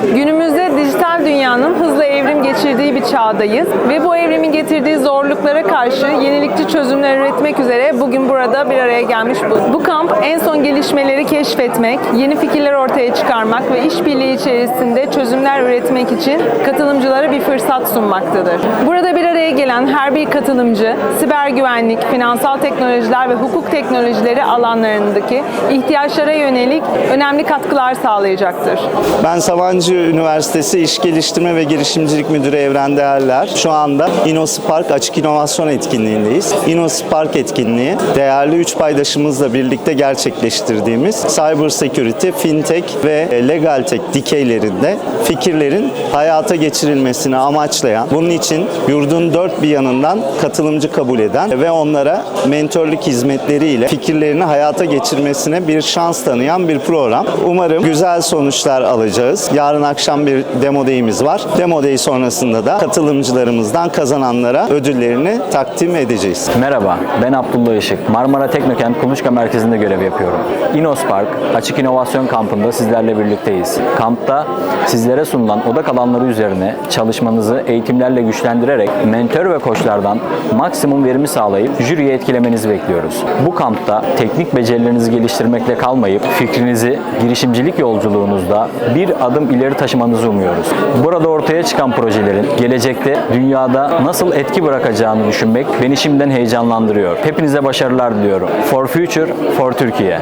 Hızla geçirdiği bir çağdayız ve bu evrimin getirdiği zorluklara karşı yenilikçi çözümler üretmek üzere bugün burada bir araya gelmiş bu. Bu kamp en son gelişmeleri keşfetmek, yeni fikirler ortaya çıkarmak ve işbirliği içerisinde çözümler üretmek için katılımcılara bir fırsat sunmaktadır. Burada bir araya gelen her bir katılımcı siber güvenlik, finansal teknolojiler ve hukuk teknolojileri alanlarındaki ihtiyaçlara yönelik önemli katkılar sağlayacaktır. Ben Sabancı Üniversitesi İş Geliştirme ve Girişimcilik Müdürü Evren Değerler. Şu anda InnoSpark Açık İnovasyon Etkinliği'ndeyiz. InnoSpark etkinliği değerli üç paydaşımızla birlikte gerçekleştirdiğimiz cyber security, fintech ve legal tech dikeylerinde fikirlerin hayata geçirilmesini amaçlayan, bunun için yurdun dört bir yanından katılımcı kabul eden ve onlara mentorluk hizmetleriyle fikirlerini hayata geçirmesine bir şans tanıyan bir program. Umarım güzel sonuçlar alacağız. Yarın akşam bir demo day'imiz var. Demo day sonrasında da katılımcılarımızdan kazananlara ödüllerini takdim edeceğiz. Merhaba, ben Abdullah Işık. Marmara Teknokent Kuluçka Merkezi'nde görev yapıyorum. InnoSpark Açık İnovasyon Kampı'nda sizlerle birlikteyiz. Kampta sizlere sunulan odak alanları üzerine çalışmanızı eğitimlerle güçlendirerek mentor ve koçlardan maksimum verimi sağlayıp jüriyi etkilemenizi bekliyoruz. Bu kampta teknik becerilerinizi geliştirmekle kalmayıp fikrinizi girişimcilik yolculuğunuzda bir adım ileri taşımanızı umuyoruz. Burada ortaya çıkan projelerin gelecekte dünyada nasıl etki bırakacağını düşünmek beni şimdiden heyecanlandırıyor. Hepinize başarılar diliyorum. For Future, for Türkiye.